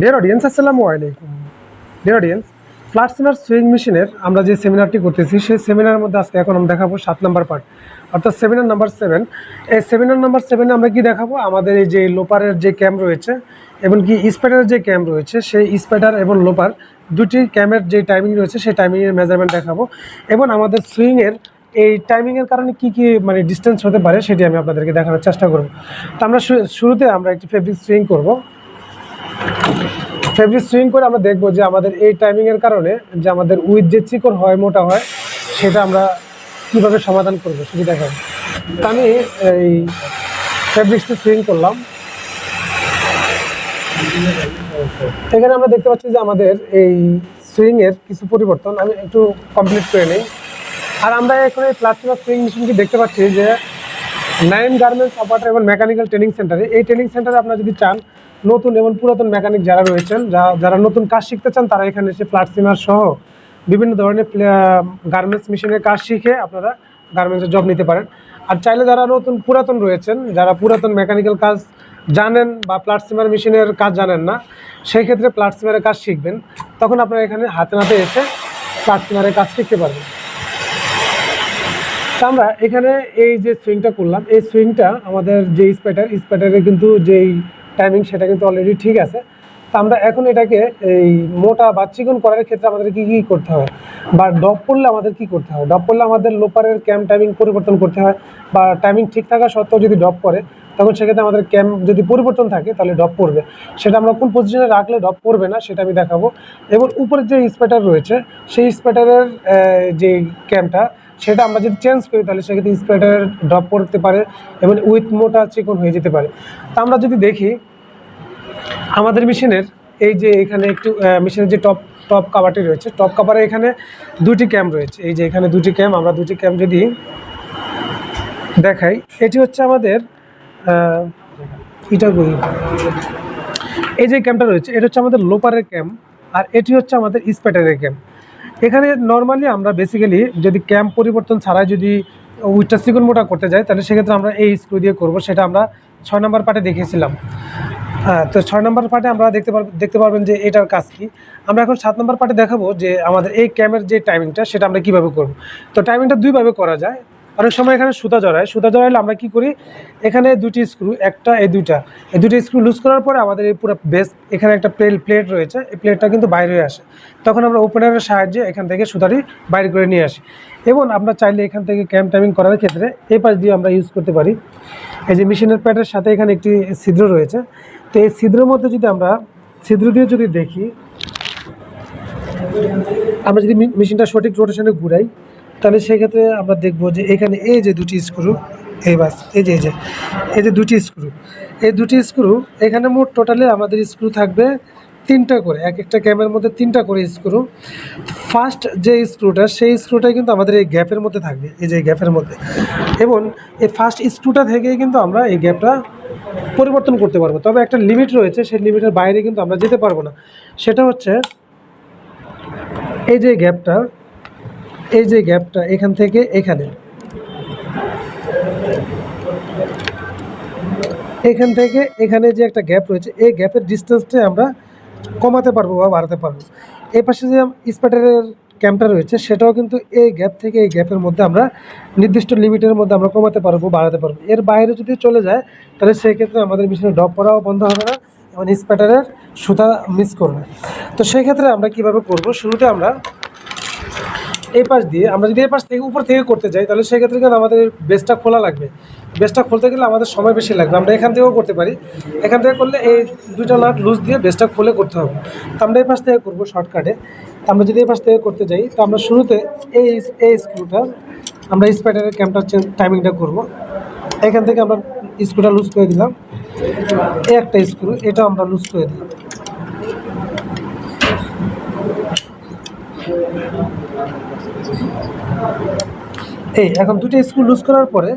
Deer audience আসসালামু আলাইকুম dear audience flat seamer sewing মেশিনের আমরা যে সেমিনারটি করতেছি, সেই সেমিনারের মধ্যে আজকে এখন আমরা দেখাবো সাত নাম্বার পার্ট অর্থাৎ সেমিনার নাম্বার সেভেন এই সেমিনার নাম্বার সেভেনে আমরা কি দেখাবো? আমাদের এই যে লোপারের যে ক্যাম্প রয়েছে, এবং কি স্প্যাডারের যে ক্যাম্প রয়েছে, সেই স্প্যাডার এবং লোপার দুটি ক্যামের যে টাইমিং রয়েছে, সেই টাইমিংয়ের মেজারমেন্ট দেখাবো। এবং আমাদের সুইংয়ের এই টাইমিংয়ের কারণে কি কি মানে ডিস্টেন্স হতে পারে, সেটি আমি আপনাদেরকে দেখানোর চেষ্টা করব। তো আমরা শুরুতে আমরা একটি ফেব্রিক সুইং করব। ফেব্রিক সুইং করে আমরা দেখব যে আমাদের এই টাইমিংয়ের কারণে যে আমাদের উইথ যে চিকন হয়, মোটা হয়, সেটা আমরা কীভাবে সমাধান করব সেটি দেখাবো। তো আমি এই ফেব্রিক্সটি সুইং করলাম। এখানে আমরা দেখতে পাচ্ছি যে আমাদের এই সুইংয়ের কিছু পরিবর্তন। আমি একটু কমপ্লিট করে নিই। আর আমরা এখন এই প্লাস্টিক সুইং মেশিনটি দেখতে পাচ্ছি যে নাইন গার্মেন্টস অপারেটর এবং মেকানিক্যাল ট্রেনিং সেন্টারে এই ট্রেনিং সেন্টারে আপনারা যদি চান নতুন এবং পুরাতন মেকানিক যারা রয়েছেন যারা নতুন কাজ শিখতে চান, তারা এখানে এসে ফ্ল্যাট সিমার সহ বিভিন্ন ধরনের গার্মেন্টস মেশিনের কাজ শিখে আপনারা গার্মেন্টসের জব নিতে পারেন। আর চাইলে যারা নতুন, পুরাতন রয়েছেন, যারা পুরাতন মেকানিক্যাল কাজ জানেন বা প্লাট সিমার মেশিনের কাজ জানেন না, সেই ক্ষেত্রে প্লাট সিমারের কাজ শিখবেন। তখন আপনারা এখানে হাতে নাতে এসে প্লাট সিমারের কাজ শিখতে পারবেন। আমরা এখানে এই যে সুইংটা করলাম, এই সুইংটা আমাদের যে স্প্যাটার স্প্যাটারে কিন্তু যেই টাইমিং সেটা কিন্তু অলরেডি ঠিক আছে। তা আমরা এখন এটাকে এই মোটা বা চিকন করার ক্ষেত্রে আমাদের কি কি করতে হয়? বা ডপ পড়লে আমাদের কি করতে হয়? ডপ পড়লে আমাদের লোপারের ক্যাম টাইমিং পরিবর্তন করতে হয় বা টাইমিং ঠিক থাকা সত্ত্বেও যদি ডপ পড়ে তখন সেক্ষেত্রে আমাদের ক্যাম যদি পরিবর্তন থাকে, তাহলে ডপ পড়বে। সেটা আমরা কোন পজিশনে রাখলে ডপ পড়বে না, সেটা আমি দেখাবো। এবং উপরের যে স্পেটার রয়েছে, সেই স্পেটারের যে ক্যামটা সেটা আমরা যদি চেঞ্জ করি, তাহলে সেক্ষেত্রে স্প্রেডার ড্রপ করতে পারে এবং উইথ মোটা চিকন হয়ে যেতে পারে। তা আমরা যদি দেখি আমাদের মেশিনের এই যে এখানে একটু মেশিনের যে টপ টপ কাভারটি রয়েছে টপ কাভারে এখানে দুটি ক্যাম রয়েছে। এই যে এখানে দুটি ক্যাম আমরা দুটি ক্যাম যদি দেখাই, এটি হচ্ছে আমাদের এটা এই যে ক্যাম্পটা রয়েছে, এটা হচ্ছে আমাদের লোপারের ক্যাম্প আর এটি হচ্ছে আমাদের স্প্যাটারের ক্যাম্প এখানে নর্মালি আমরা বেসিক্যালি যদি ক্যাম্প পরিবর্তন ছাড়াই যদি উইটটা সিগুন মোটা করতে যাই, তাহলে সেক্ষেত্রে আমরা এই স্ক্রু দিয়ে করব, সেটা আমরা ছয় নম্বর পার্টে দেখিয়েছিলাম। হ্যাঁ তো ছয় নম্বর পার্টে আমরা দেখতে পারব দেখতে পারবেন যে এটার কাজ কি। আমরা এখন সাত নম্বর পার্টে দেখাবো যে আমাদের এই ক্যামের যে টাইমিংটা সেটা আমরা কীভাবে করব। তো টাইমিংটা দুইভাবে করা যায়। অনেক সময় এখানে সুতা জড়ায়। সুতা জড়াইলে আমরা কি করি? এখানে দুটি স্ক্রু একটা, এই দুইটা। এই দুটি স্ক্রু লুজ করার পরে আমাদের এই পুরো বেস এখানে একটা প্লেট প্লেট রয়েছে। এই প্লেটটা কিন্তু বাইরে হয়ে আসে। তখন আমরা ওপেনারের সাহায্যে এখান থেকে সুতাটি বাইরে করে নিয়ে আসি। এবং আমরা চাইলে এখান থেকে ক্যাম টাইমিং করার ক্ষেত্রে এই পাশ দিয়ে আমরা ইউজ করতে পারি। এই যে মেশিনের প্যাডের সাথে এখানে একটি ছিদ্র রয়েছে। তো এই ছিদ্রের মধ্যে যদি আমরা, ছিদ্র দিয়ে যদি দেখি, আমরা যদি মেশিনটা সঠিক রোটেশনে ঘুরাই, তাহলে সেক্ষেত্রে আমরা দেখব যে এখানে এই যে দুটি স্ক্রু এই বাস, এই যে এই যে এই যে দুটি স্ক্রু এই দুটি স্ক্রু এখানে মোট টোটালি আমাদের স্ক্রু থাকবে তিনটা করে, এক একটা ক্যামের মধ্যে তিনটা করে স্ক্রু ফার্স্ট যে স্ক্রুটা সেই স্ক্রুটাই কিন্তু আমাদের এই গ্যাপের মধ্যে থাকবে, এই যে গ্যাপের মধ্যে। এবং এই ফার্স্ট স্ক্রুটা থেকেই কিন্তু আমরা এই গ্যাপটা পরিবর্তন করতে পারব। তবে একটা লিমিট রয়েছে, সেই লিমিটের বাইরে কিন্তু আমরা যেতে পারব না। সেটা হচ্ছে, এই যে গ্যাপটা এই যে গ্যাপটা এখান থেকে এখানে। এখান থেকে এখানে যে একটা গ্যাপ রয়েছে, এই গ্যাপের ডিস্টেন্সটা আমরা কমাতে পারব বা বাড়াতে পারব। এই পাশে যে স্প্যাটারের ক্যাম্পটা রয়েছে, সেটাও কিন্তু এই গ্যাপ থেকে এই গ্যাপের মধ্যে আমরা নির্দিষ্ট লিমিটের মধ্যে আমরা কমাতে পারব, বাড়াতে পারব। এর বাইরে যদি চলে যায়, তাহলে সেই ক্ষেত্রে আমাদের মেশিনে ড্রপ করাও বন্ধ হবে না এবং স্প্যাটারের সুতা মিস করবে। তো সেক্ষেত্রে আমরা কীভাবে করব? শুরুতে আমরা এই পাশ দিয়ে, আমরা যদি এই পাশ থেকে উপর থেকে করতে যাই, তাহলে সেক্ষেত্রে কিন্তু আমাদের বেসটা খোলা লাগবে। বেসটা খুলতে গেলে আমাদের সময় বেশি লাগবে। আমরা এখান থেকেও করতে পারি। এখান থেকে করলে এই দুইটা নাট লুজ দিয়ে বেসটা খুলে করতে হবে। তো আমরা এই পাশ থেকে করব শর্টকাটে আমরা যদি এই পাশ থেকে করতে যাই তো আমরা শুরুতে এই এই স্ক্রুটা আমরা স্পাইডারের ক্যাম্পটার টাইমিংটা করব। এখান থেকে আমরা স্ক্রুটা লুজ করে দিলাম। এই একটা স্ক্রু এটা আমরা লুজ করে দিলাম। এই এখন দুটো স্ক্রু লুজ করার পরে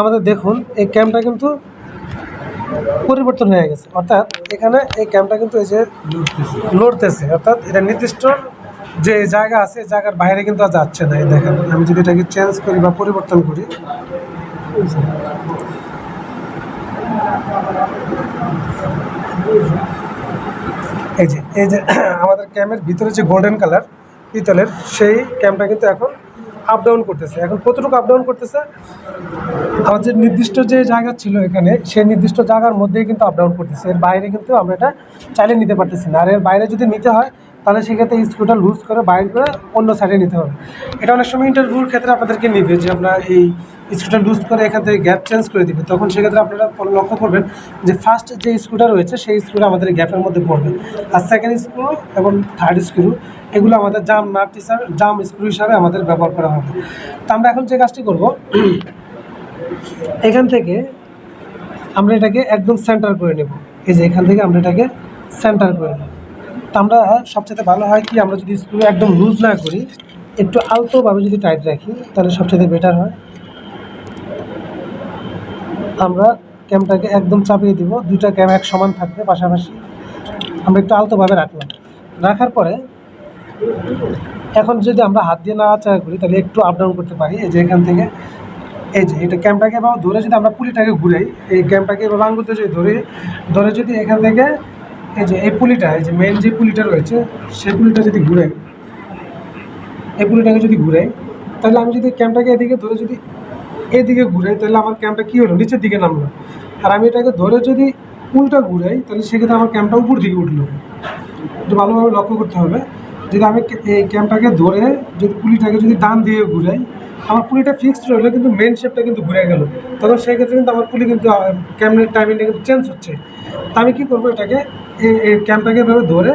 আমাদের দেখুন এই ক্যামটা কিন্তু পরিবর্তন হয়ে গেছে। অর্থাৎ এখানে এই ক্যামটা কিন্তু এই যে লড়তেছে অর্থাৎ এটা নির্দিষ্ট যে জায়গা আছে জায়গার বাইরে কিন্তু আর যাচ্ছে না, এই দেখেন। আমি যদি এটাকে চেঞ্জ করি বা পরিবর্তন করি। এই যে এই যে, আমাদের ক্যামের ভিতরে যে গোল্ডেন কালার পিতলের, সেই ক্যামটা কিন্তু এখন আপ ডাউন করতেছে। এখন কতটুকু আপ ডাউন করতেছে? আমার যে নির্দিষ্ট যে জায়গা ছিল এখানে, সেই নির্দিষ্ট জায়গার মধ্যেই কিন্তু আপ ডাউন করতেছে। এর বাইরে কিন্তু আমরা এটা চাইলে নিতে পারতেছি না। আর এর বাইরে যদি নিতে হয় তাহলে সেক্ষেত্রে স্ক্রুটা লুজ করে বাইর করে অন্য সাইডে নিতে হবে। এটা অনেক সময় ইন্টারভিউর ক্ষেত্রে আপনাদেরকে নিবে যে আপনার এই স্ক্রুটা লুজ করে এখান থেকে গ্যাপ চেঞ্জ করে দিবে। তখন সেক্ষেত্রে আপনারা লক্ষ্য করবেন যে ফার্স্ট যে স্ক্রুটা রয়েছে সেই স্ক্রুটা আমাদের গ্যাপের মধ্যে পড়বে। আর সেকেন্ড স্ক্রু এবং থার্ড স্ক্রু এগুলো আমাদের জাম নাট হিসাবে জাম স্ক্রু হিসাবে আমাদের ব্যবহার করা হবে। তো আমরা এখন যে কাজটি করব, এখান থেকে আমরা এটাকে একদম সেন্টার করে নেব। এই যে এখান থেকে আমরা এটাকে সেন্টার করে নেব। তো আমরা সবচেয়ে ভালো হয় কি, আমরা যদি স্ক্রু একদম লুজ না করি, একটু আলতোভাবে যদি টাইট রাখি, তাহলে সবচেয়ে বেটার হয়। আমরা ক্যামটাকে একদম চাপিয়ে দিব, দুইটা ক্যাম এক সমান থাকবে পাশাপাশি। আমরা একটু আলতোভাবে রাখলাম। রাখার পরে, এখন যদি আমরা হাত দিয়ে নাড়াচাড়া করি, তাহলে একটু আপ ডাউন করতে পারি, এই যে এখান থেকে। এই যে, এটা ক্যামটাকে এবার ধরে যদি আমরা পুলিটাকে ঘুরাই, এই ক্যামটাকে এবার আঙুলতে যদি ধরে ধরে যদি এখান থেকে এই যে, এই পুলিটা, এই যে মেন যে পুলিটা রয়েছে, সেই পুলিটা যদি ঘুরাই এই পুলিটাকে যদি ঘুরাই তাহলে আমি যদি ক্যাম্পটাকে এদিকে ধরে যদি এদিকে ঘুরাই তাহলে আমার ক্যাম্পটা কী হলো? নিচের দিকে নামলো। আর আমি এটাকে ধরে যদি উল্টা ঘুরাই, তাহলে সেক্ষেত্রে আমার ক্যামটা উপর দিকে উঠল। একটু ভালোভাবে লক্ষ্য করতে হবে। যদি আমি এই ক্যাম্পটাকে ধরে যদি পুলিটাকে যদি ডান দিয়ে ঘুরাই আমার পুলিটা ফিক্সড রইল, কিন্তু মেন শেপটা কিন্তু ঘুরে গেল। তখন সেই ক্ষেত্রে কিন্তু আমার পুলি কিন্তু ক্যামেরার টাইমিংটা কিন্তু চেঞ্জ হচ্ছে। তা আমি কী করব এটাকে এই ক্যামটাকে এভাবে ধরে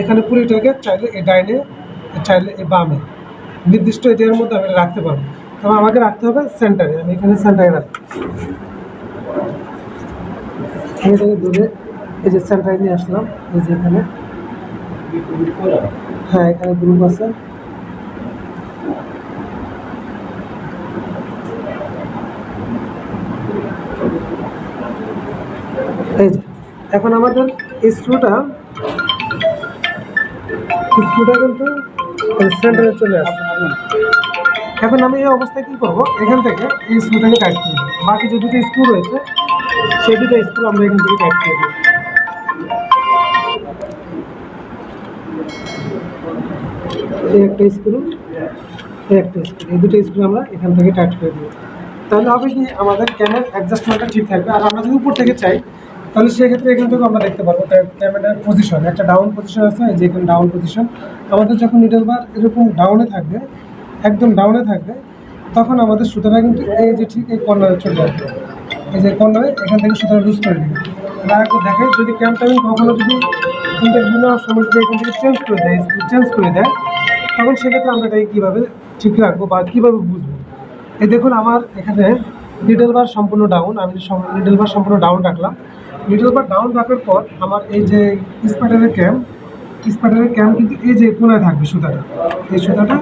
এখানে পুলিটাকে চাইলে এই ডাইনে, চাইলে এই বামে, নির্দিষ্ট এরিয়ার মধ্যে আমি রাখতে পারব। তবে আমাকে রাখতে হবে সেন্টারে আমি এখানে সেন্টারে রাখব। এটাকে ধরে এই যে সেন্টারে নিয়ে আসলাম, এই যে এখানে। হ্যাঁ এখানে গ্রুপ আছে। এই যে, এখন আমাদের স্ক্রুটা স্ক্রুটা কিন্তু সেন্টারে চলে আসছে। এখন আমি এই অবস্থায় কী করব? এখান থেকে এই স্ক্রুটাকে করে দেবো। বাকি যে দুটো স্ক্রু রয়েছে, সেই দুটো স্ক্রু আমরা এখান থেকে করে দেবো। এই একটা স্ক্রু এই একটা স্ক্রু এই দুটো স্ক্রু আমরা এখান থেকে টাইট করে দেবো। তাহলে হবে কি আমাদের ক্যামের অ্যাডজাস্টমেন্টটা ঠিক থাকবে? আর আমরা যদি উপর থেকে চাই তাহলে সেক্ষেত্রে এখান থেকে আমরা দেখতে পারব ক্যামেরার পজিশন একটা ডাউন পজিশন আছে যে এখানে ডাউন পজিশন আমাদের যখন নিডল বার এরকম ডাউনে থাকবে, একদম ডাউনে থাকবে, তখন আমাদের সুতরাং কিন্তু এই যে ঠিক এই কর্নারে চলে আসবে। এই যে কর্নারে এখান থেকে সুতরাং লুজ করে দিবে। আমরা দেখে যদি ক্যাম্পটা কখনো যদি ইন্টারভিউ নেওয়ার সময় যদি এখান থেকে চেঞ্জ করে দেয় চেঞ্জ করে দেয়, তখন সেক্ষেত্রে আমরা এটাকে কীভাবে ঠিক রাখব বা কীভাবে বুঝব? এই দেখুন, আমার এখানে লিডল বার সম্পূর্ণ ডাউন আমি লিডল বার সম্পূর্ণ ডাউন রাখলাম। লিডল বার ডাউন রাখার পর আমার এই যে স্পাইডারের ক্যাম্প স্পাইডারের ক্যাম্প কিন্তু এই যে কোনায় থাকবে সুতাটা, এই সুতাটা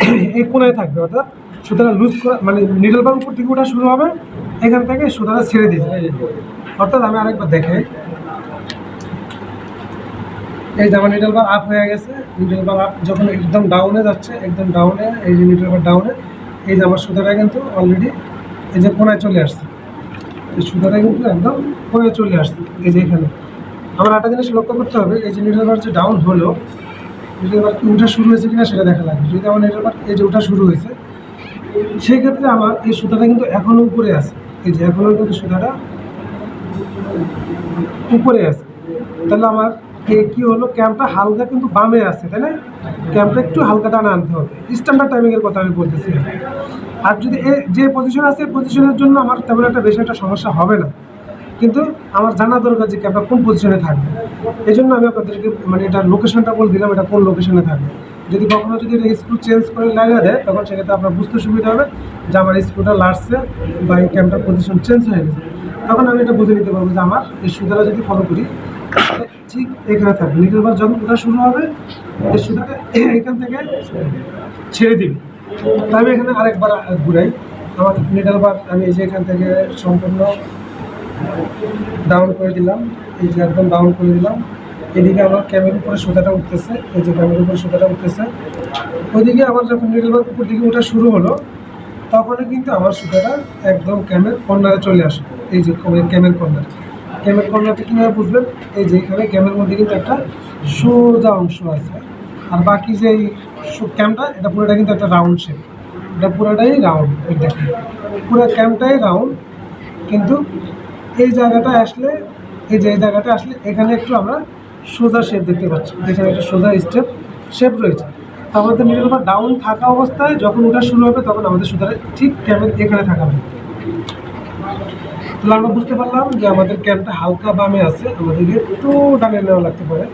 এই কোনায় থাকবে, অর্থাৎ সুতাটা লুজ করা মানে নিডল বার উপর থেকে ওঠা শুরু হবে, এখান থেকে সুতাটা ছেড়ে দিবে। অর্থাৎ আমি আরেকবার দেখে। এই যে আমার নিডল বার আপ হয়ে গেছে নিডল বার আপ যখন একদম ডাউনে যাচ্ছে, একদম ডাউনে এই যে নিডল বার ডাউনে এই যে আমার সুতাটা কিন্তু অলরেডি এই যে কোনায় চলে আসছে। এই সুতাটা কিন্তু একদম কোনায় চলে আসছে, এই যে এখানে। আমার একটা জিনিস লক্ষ্য করতে হবে, এই যে নিডল যে ডাউন হলো নিডল কি উঠা শুরু হয়েছে কিনা সেটা দেখা লাগবে। যদি আমার নিডল এই যে উঠা শুরু হয়েছে, সেই ক্ষেত্রে আমার এই সুতাটা কিন্তু এখনও উপরে আছে। এই যে এখনও কিন্তু সুতাটা উপরে আছে। তাহলে আমার কি হলো ক্যাম্পটা হালকা কিন্তু বামে আছে, তাই না? ক্যাম্পটা একটু হালকা টানা আনতে হবে। স্ট্যান্ডার্ড টাইমিংয়ের কথা আমি বলতেছি আর যদি এ, যে পজিশন আছে পজিশনের জন্য আমার তেমন একটা বেশি একটা সমস্যা হবে না। কিন্তু আমার জানা দরকার যে ক্যাম্পটা কোন পজিশনে থাকবে। এই জন্য আমি আপনাদেরকে মানে এটা লোকেশনটা বলে দিলাম, এটা কোন লোকেশনে থাকবে। যদি কখনো যদি এটা স্ক্রু চেঞ্জ করে লাগা দেয়, তখন সেক্ষেত্রে আপনার বুঝতে সুবিধা হবে যে আমার স্ক্রুটা লাড়ছে বা এই ক্যাম্পটার পজিশন চেঞ্জ হয়ে গেছে। তখন আমি এটা বুঝে নিতে পারব যে আমার এই সুতাটা যদি ফলো করি ঠিক এখানে থাকবে নিডল বার যখন ওটা শুরু হবে সুতাটা এখান থেকে ছেড়ে দিবি। আমি এখানে আরেকবার ঘুরাই। আমার নিডল বার আমি এই যে এখান থেকে সম্পূর্ণ ডাউন করে দিলাম। এই যে একদম ডাউন করে দিলাম। এদিকে আমার ক্যামের উপরে সুতাটা উঠতেছে। এই যে ক্যামের উপরে সুতাটা উঠতেছে। ওইদিকে আমার যখন নিডল বার উপর দিকে ওঠা শুরু হলো, তখনই কিন্তু আমার সুতাটা একদম ক্যামের কর্নারে চলে আসে। এই যে ক্যামের কর্নারে ক্যামের কর্নারটা কীভাবে বুঝবেন? এই যে এখানে ক্যামের মধ্যে কিন্তু একটা সোজা অংশ আছে। আর বাকি যে ক্যামটা, এটা পুরোটা কিন্তু একটা রাউন্ড শেপ এটা পুরোটাই রাউন্ড দেখেন। পুরো ক্যামটাই রাউন্ড কিন্তু এই জায়গাটা আসলে, এই যে এই জায়গাটা আসলে এখানে একটু আমরা সোজা শেপ দেখতে পাচ্ছি। যেখানে একটা সোজা স্টেপ শেপ রয়েছে। আমাদের উপর ডাউন থাকা অবস্থায় যখন ওটা শুরু হবে, তখন আমাদের সুতাটা ঠিক ক্যামের এখানে থাকা হবে তাহলে আমরা বুঝতে পারলাম যে আমাদের ক্যাম্পটা হালকা বামে আছে। আমাদেরকে একটু ডানে নেওয়া লাগতে পারে।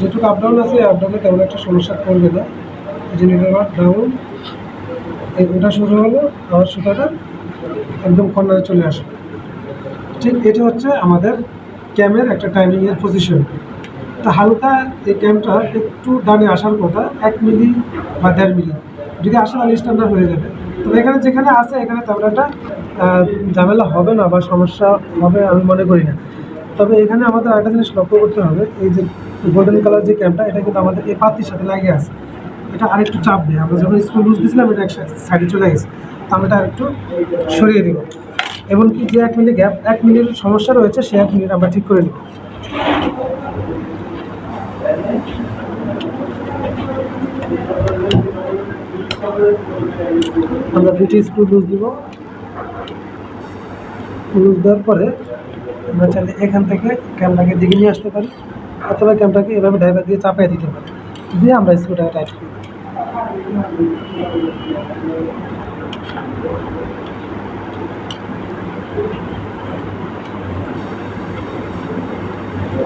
যেটুকু আপ ডাউন আছে আপডাউনে তেমন একটা সমস্যা করবে না। এই জন্য ডাউন ওটা শুরু হলো আমার সুতাটা একদম কর্নারে চলে আসবে। ঠিক এটা হচ্ছে আমাদের ক্যামের একটা টাইমিংয়ের পজিশন তো হালকা এই ক্যামটা একটু ডানে আসার কথা, এক মিলি বা দেড় মিলি। যদি আসে তাহলে স্ট্যান্ডার্ড হয়ে যাবে। তবে এখানে যেখানে আছে, এখানে তেমন একটা ঝামেলা হবে না বা সমস্যা হবে আমি মনে করি না। তবে এখানে আমাদের আরেকটা জিনিস লক্ষ্য করতে হবে, এই যে গোল্ডেন কালার যে ক্যাম্পটা এটা কিন্তু আমাদের এই পাত্রির সাথে লাগে আছে। এটা আরেকটু চাপ দেয়। আমরা যখন স্কুল লুজ দিয়েছিলাম এটা এক সাইডে চলে গেছে। তো আমরা এটা আরেকটু সরিয়ে দিব। এমনকি যে এক মিনিট গ্যাপ এক মিনিটের সমস্যা রয়েছে, সে এক মিনিট আমরা ঠিক করে নিব আমরা দুটি স্ক্রু লুজ দিব। লুজ দেওয়ার পরে আমরা চাইলে এখান থেকে ক্যামটাকে দিকে নিয়ে আসতে পারি, অথবা ক্যামটাকে এভাবে ড্রাইভার দিয়ে চাপিয়ে দিতে পারি। দিয়ে আমরা স্ক্রুটাকে টাইট করি।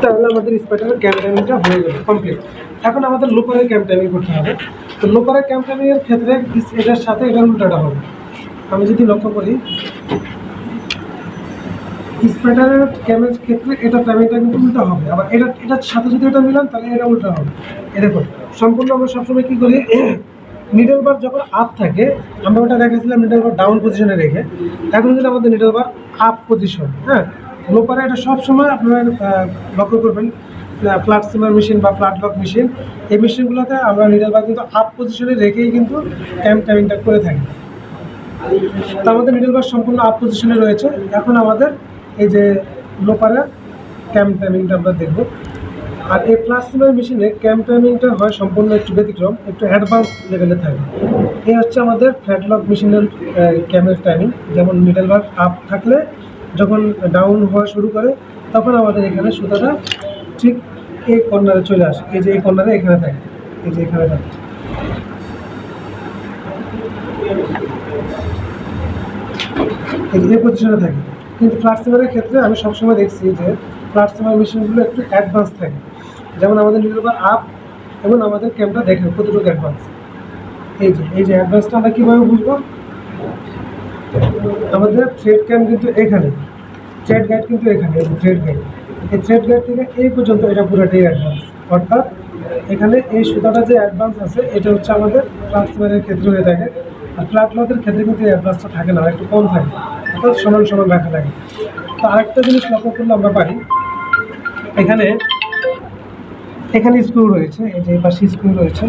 তাহলে আমাদের স্পাইটারের ক্যাম্প টাইমিংটা হয়ে যাবে কমপ্লিট এখন আমাদের লোকারের ক্যাম্প টাইমিং করতে হবে। তো লোকারের ক্যাম্প টাইমিংয়ের ক্ষেত্রে এটার সাথে এটার উল্টাটা হবে। আমি যদি লক্ষ্য করি স্পাইটারের ক্যামের ক্ষেত্রে এটা টাইমিংটা কিন্তু উল্টা হবে। আবার এটা, এটার সাথে যদি এটা মিলান, তাহলে এটা উল্টা হবে। এরকম সম্পূর্ণ আমরা সবসময় কী করি? নিডল বার যখন আপ থাকে, আমরা ওটা রেখেছিলাম নিডল বার ডাউন পজিশনে রেখে, এখন কিন্তু আমাদের নিডল বার আপ পজিশন হ্যাঁ? লোপারে এটা সবসময় আপনারা লক্ষ্য করবেন ফ্ল্যাট সিমার মেশিন বা ফ্ল্যাট লক মেশিন এই মেশিনগুলোতে আমরা নিডল বার কিন্তু আপ পজিশনে রেখেই কিন্তু ক্যাম্প টাইমিংটা করে থাকি। তো আমাদের মিডল বার সম্পূর্ণ আপ পজিশনে রয়েছে। এখন আমাদের এই যে লোপারের ক্যাম্প টাইমিংটা আমরা দেখব। আর এই প্লাস্টিমের মেশিনে ক্যাম্প টাইমিংটা হয় সম্পূর্ণ একটু ব্যতিক্রম, একটু অ্যাডভান্স লেভেলে থাকে। এই হচ্ছে আমাদের ফ্ল্যাটলক মেশিনের ক্যামের টাইমিং যেমন মিডল বার আপ থাকলে যখন ডাউন হওয়া শুরু করে, তখন আমাদের এখানে সুতাটা ঠিক এই কর্নারে চলে আসে। এই যে এই কর্নারে এখানে থাকে। এই যে এখানে থাকে। এই পজিশনে থাকে। কিন্তু ফ্ল্যাটসিমারের ক্ষেত্রে আমি সবসময় দেখছি যে ফ্ল্যাটসিমার মেশিনগুলো একটু অ্যাডভান্স থাকে। যেমন আমাদের নির্ভর আপ এবং আমাদের ক্যামটা দেখে কতটুকু অ্যাডভান্স এই যে এই যে অ্যাডভান্সটা আমরা কীভাবে বুঝব? আমাদের থ্রেড ক্যাম্প কিন্তু এখানে থ্রেড গাইড কিন্তু এখানে থ্রেড গাইড এই থ্রেড গাইড থেকে এই পর্যন্ত এটা পুরোটাই অ্যাডভান্স অর্থাৎ এখানে এই সুতাটা যে অ্যাডভান্স আছে, এটা হচ্ছে আমাদের ট্রান্সফারের ক্ষেত্রে হয়ে থাকে। আর ফ্ল্যাট লকের ক্ষেত্রে কিন্তু এই অ্যাডভান্সটা থাকে না, একটু কম থাকে। অর্থাৎ সমান সমান রাখা লাগে। তো আরেকটা জিনিস লক্ষ্য করলে আমরা পারি, এখানে এখানে স্ক্রু রয়েছে, এই যে পাশে স্ক্রু রয়েছে।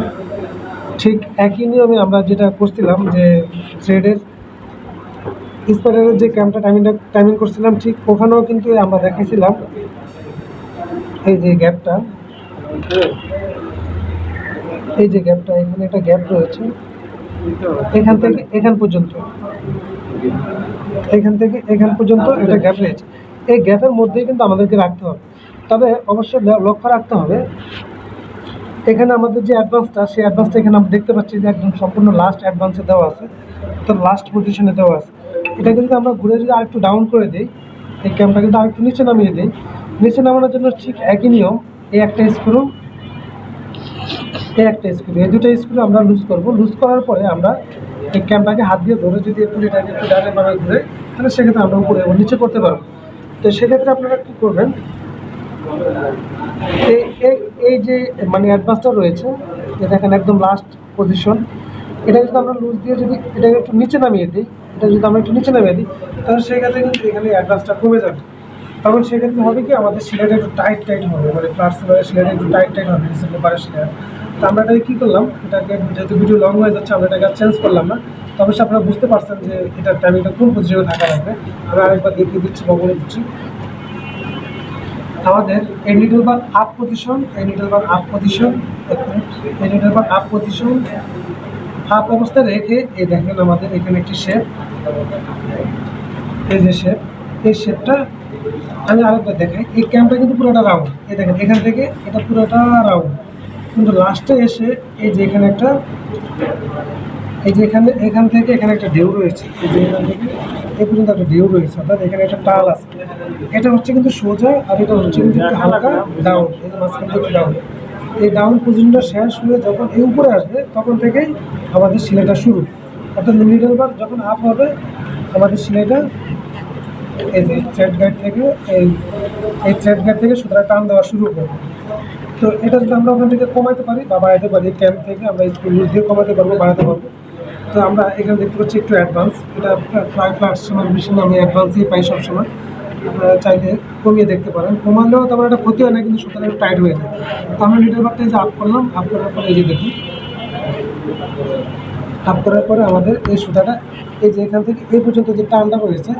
ঠিক একই নিয়মে আমরা যেটা করছিলাম যে থ্রেডের স্পাইডারের যে ক্যামটা টাইমিংটা টাইমিং করছিলাম, ঠিক ওখানেও কিন্তু আমরা দেখেছিলাম এই যে গ্যাপটা এই যে গ্যাপটা এখানে একটা গ্যাপ রয়েছে। এখান থেকে এখান পর্যন্ত। এখান থেকে এখান পর্যন্ত একটা গ্যাপ রয়েছে। এই গ্যাপের মধ্যেই কিন্তু আমাদেরকে রাখতে হবে। তবে অবশ্যই লক্ষ্য রাখতে হবে এখানে আমাদের যে অ্যাডভান্সটা সেই অ্যাডভান্সটা এখানে আমরা দেখতে পাচ্ছি যে একদম সম্পূর্ণ লাস্ট অ্যাডভান্সে দেওয়া আছে তো লাস্ট পজিশনে দেওয়া আছে। এটাকে যদি আমরা ঘুরে যদি আরেকটু ডাউন করে দিই এই ক্যামটা কিন্তু আরেকটু নিচে নামিয়ে দিই। নিচে নামানোর জন্য ঠিক একই নিয়ম এই একটা স্ক্রু এই একটা স্ক্রু এই দুটো স্ক্রু আমরা লুজ করব। লুজ করার পরে আমরা এই ক্যামটাকে হাত দিয়ে ধরে যদি একটু এটাকে একটু ডানে বামে ঘুরে তাহলে সেক্ষেত্রে আমরা উপরে এবং নিচে করতে পারব। তো সেক্ষেত্রে আপনারা কী করবেন? এই যে মানে অ্যাডভান্সটা রয়েছে যে দেখেন একদম লাস্ট পজিশন এটা যদি আমরা লুজ দিয়ে যদি এটাকে একটু নিচে নামিয়ে দিই, এটা যদি আমরা একটু নিচে নামিয়ে দিই, তাহলে সেক্ষেত্রে কিন্তু এখানে অ্যাডভান্সটা কমে যাবে। তখন সেক্ষেত্রে হবে কি, আমাদের সিলাইটা একটু টাইট টাইট হবে মানে সিলাইয়ের সিলাইটা একটু টাইট টাইট হবে পেপারের সিলাই তো আমরা এটাকে কী করলাম? এটাকে যেহেতু ভিডিও লং হয়ে যাচ্ছে, আমরা এটাকে চেঞ্জ করলাম না। তো অবশ্যই আপনারা বুঝতে পারছেন যে এটার টাইমিংটা কোন পজিশনে থাকা লাগবে। আমি আরেকবার দেখিয়ে দিচ্ছি, বা বলে দিচ্ছি। আমাদের এই বার আপ পজিশন এই বার আপ পজিশন এই বার আপ পজিশন আপ অবস্থায় রেখে এই দেখেন আমাদের এখানে একটি শেপ এই যে শেপ এই শেপটা আমি আরেকবার দেখাই। এই ক্যাম্পটা কিন্তু পুরোটা রাউন্ড এই দেখেন, এখান থেকে এটা পুরোটা রাউন্ড কিন্তু লাস্টে এসে এই যে এখানে একটা, এই যে এখানে, এখান থেকে এখানে একটা ঢেউ রয়েছে। এই যে এখান থেকে এই পর্যন্ত একটা ঢেউ রয়েছে, অর্থাৎ এখানে একটা টাল আছে। এটা হচ্ছে কিন্তু সোজা আর এটা হচ্ছে কিন্তু হালকা ডাউন এই মাঝখান ডাউন এই ডাউন পজিশনটা শেষ হয়ে যখন এই উপরে আসবে, তখন থেকেই আমাদের সিলাইটা শুরু। অর্থাৎ মিডল বার যখন আপ হবে, আমাদের সিলাইটা এই যে গাইড থেকে, এই এই থেকে সুতরাং টান দেওয়া শুরু করবে। তো এটা যদি আমরা ওখান থেকে কমাতে পারি বা বাড়াতে পারি ক্যাম্প থেকে আমরা স্কুল দিয়ে কমাতে পারব বাড়াতে পারব। তো আমরা এখানে দেখতে পাচ্ছি একটু অ্যাডভান্স এটা ফ্লাই ফ্লাট সময় মেশিন আমি অ্যাডভান্সই পাই সবসময়। আপনারা চাইলে কমিয়ে দেখতে পারেন। কমালেও তেমন একটা ক্ষতি হয় না, কিন্তু সুতরাং টাইট হয়ে যায়। তো আমরা লিটার বারটা যে আপ করলাম আপ করার পরে এই যে দেখুন। আপ করার পরে আমাদের এই সুতাটা, এই যে এখান থেকে এই পর্যন্ত যে টানটা রয়েছে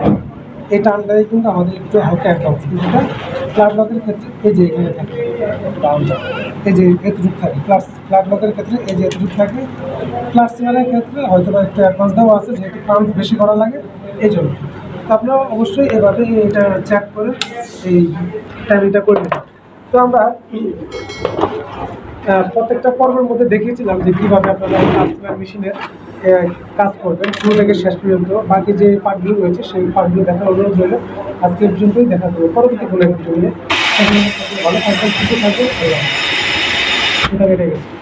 এই টানটাই কিন্তু আমাদের একটু হালকা কিন্তু এটা ফ্ল্যাট লকের ক্ষেত্রে এই যে এখানে থাকে, এই যে এতটুকু থাকে প্লাস ফ্ল্যাট লকের ক্ষেত্রে এই যে এতটুকু থাকে প্লাস চেয়ারের ক্ষেত্রে হয়তো বা একটু অ্যাডভান্স দেওয়া আছে, যেহেতু পাম্প বেশি করা লাগে, এই জন্য। তো আপনারা অবশ্যই এভাবে এটা চেক করে এই টাইমিংটা করে নেবেন। তো আমরা প্রত্যেকটা পর্বের মধ্যে দেখিয়েছিলাম যে কীভাবে আপনারা মেশিনের কাজ করবেন। শুরু থেকে শেষ পর্যন্ত বাকি যে পার্টগুলো রয়েছে, সেই পার্টগুলো দেখার অনুরোধ রইল। আজকে পর্যন্তই দেখা করব। পরবর্তী কোনো ভিডিও নিয়ে সেখানে ভালো থাকবেন, সুস্থ থাকবেন গেছে।